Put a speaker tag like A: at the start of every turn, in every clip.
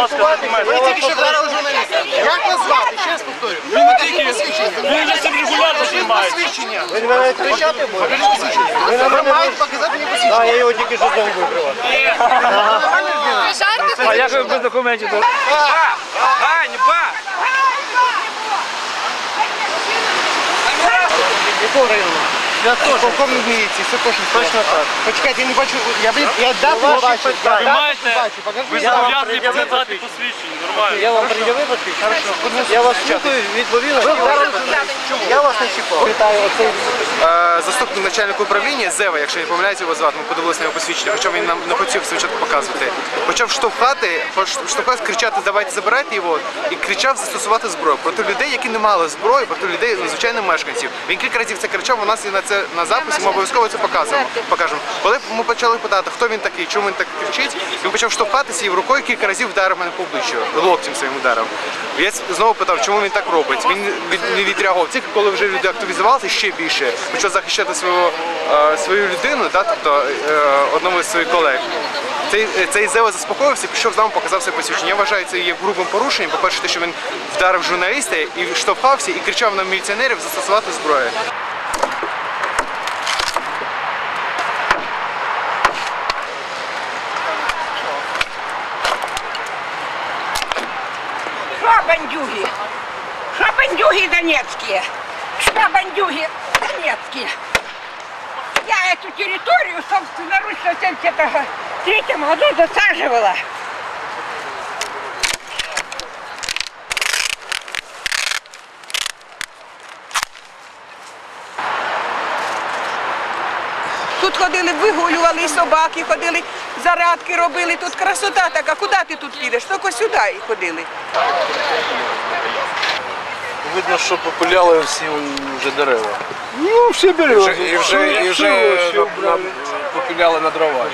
A: ласка, документи.
B: Ви тільки що вдарили журналіста. Як вас звати? Ще раз повторю.
A: Він не тільки, він вже цим регулярно.
B: Посвідчення.
C: Ви мене кричати будете?
B: Покажіть посвідчення. Ви маєте показати мені посвідчення.
C: Так, я його тільки що загубив.
A: А як ви без документів?
D: Ганьба!
C: Якого району?
B: Я теж. Полковник міліції, це точно.
C: Точно так.
B: Почекайте, я не бачу. Я, ви- я дату
C: Ваші
B: бачу.
A: Ви
B: Я
A: маєте,
B: бачу. Покажіть.
C: Я вам
A: зобов'язані
C: пред'явив
A: показати
C: посвідчення.
A: посвідчення, нормально.
C: Я вам пред'явив посвідчення? Я вас слухаю, відповіла. Я вас не чіпав. Вітаю, оцей
D: Е, Заступник начальника управління Зева, якщо я не помиляюся, його звати, ми подивилися на його посвідчення, хоча він нам не хотів спочатку показувати. Почав штовхати, штовхати, кричати, давайте забирайте його, і кричав застосувати зброю проти людей, які не мали зброї, проти людей, ну, звичайних мешканців. Він кілька разів це кричав, у нас є на це на записі, ми обов'язково це показуємо. Покажемо. Коли ми почали питати, хто він такий, чому він так кричить, він почав штовхатися і рукою кілька разів вдарив мене по обличчю, локтем своїм ударив. Я знову питав, чому він так робить. Він не відреагував. Тільки коли вже люди активізувалися ще більше, почав захищати свого, е, свою людину, да, тобто е, одному з своїх колег. Цей, е, цей Зева заспокоївся, пішов з нами, показав своє посвідчення. Я вважаю, це є грубим порушенням. По-перше, те, що він вдарив журналіста і штовхався і кричав на міліціонерів застосувати зброю.
E: Что бандюги? Что бандюги донецкие? Что бандюги донецкие? Я эту территорию собственноручно в 73 году засаживала. Тут ходили, вигулювали і собаки, ходили, зарядки робили. Тут красота така. Куди ти тут підеш? Тільки сюди і ходили.
C: Видно, що попиляли всі вже дерева.
F: Ну, все березы.
C: І вже, і вже на- на- попиляли на дрова.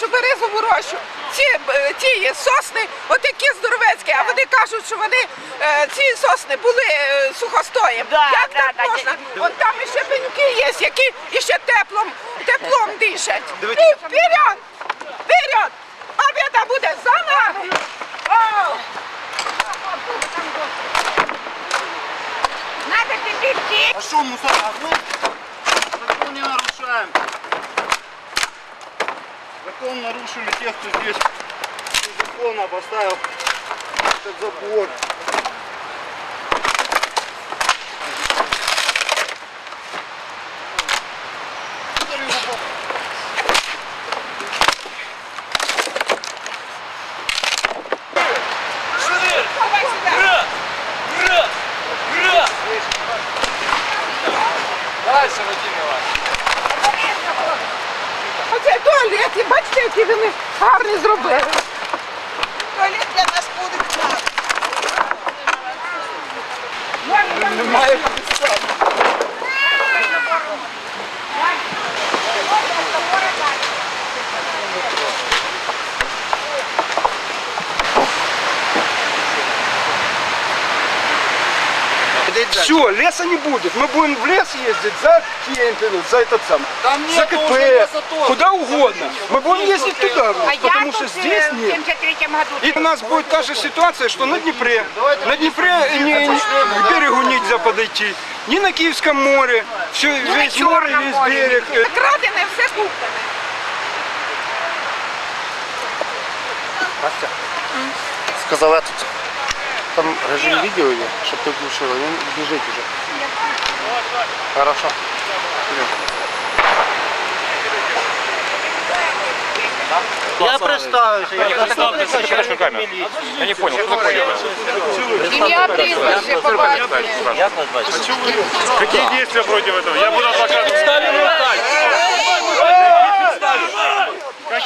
E: Нашу березову рощу, ці, е, ті сосни, отакі здоровецькі, а вони кажуть, що вони е, ці сосни були е, сухостоєм. Як так можна? От там іще пеньки є, які іще теплом, теплом дишать. І вперед! Вперед! Побіда буде за нами! Надо теперь.
B: А что мусор? Закон не нарушаем. Закон нарушили те, кто здесь незаконно поставил этот забор.
E: Туалет, і бачите, які вони гарні зробили. Туалет для нас буде.
C: Немає
F: Все, леса не будет. Мы будем в лес ездить за кемпингом, за этот сам, за КП, куда угодно. Мы будем ездить туда,
E: А
F: потому
E: я
F: что
E: тут
F: здесь
E: э, в
F: нет.
E: 73 году.
F: И у нас будет та же ситуация, что на Днепре. На Днепре не, к берегу нельзя подойти. Ни на Киевском море. Все,
E: Ну, на
F: весь море,
E: Чорному
F: весь
E: морі.
F: берег. Э,
E: Крадене, все куплене.
C: Сказав я тут. там режим відео є, щоб ти включила. Він біжить уже. Хорошо. Я представився. Я
A: Представьте камеру. Я не понял, что такое?
E: Ім'я, прізвище, по батькові.
A: Какие действия против этого? Я буду адвокатом.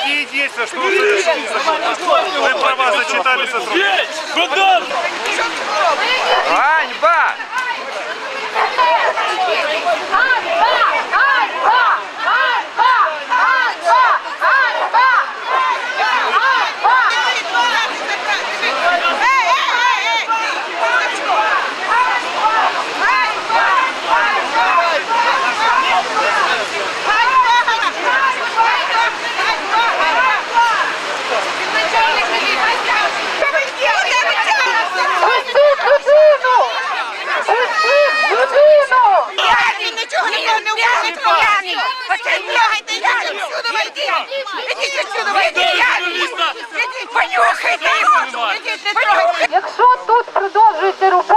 A: Ставим Какие действия? Что Вы права зачитали сотрудники.
D: Ганьба!
G: Якщо тут продовжується робота,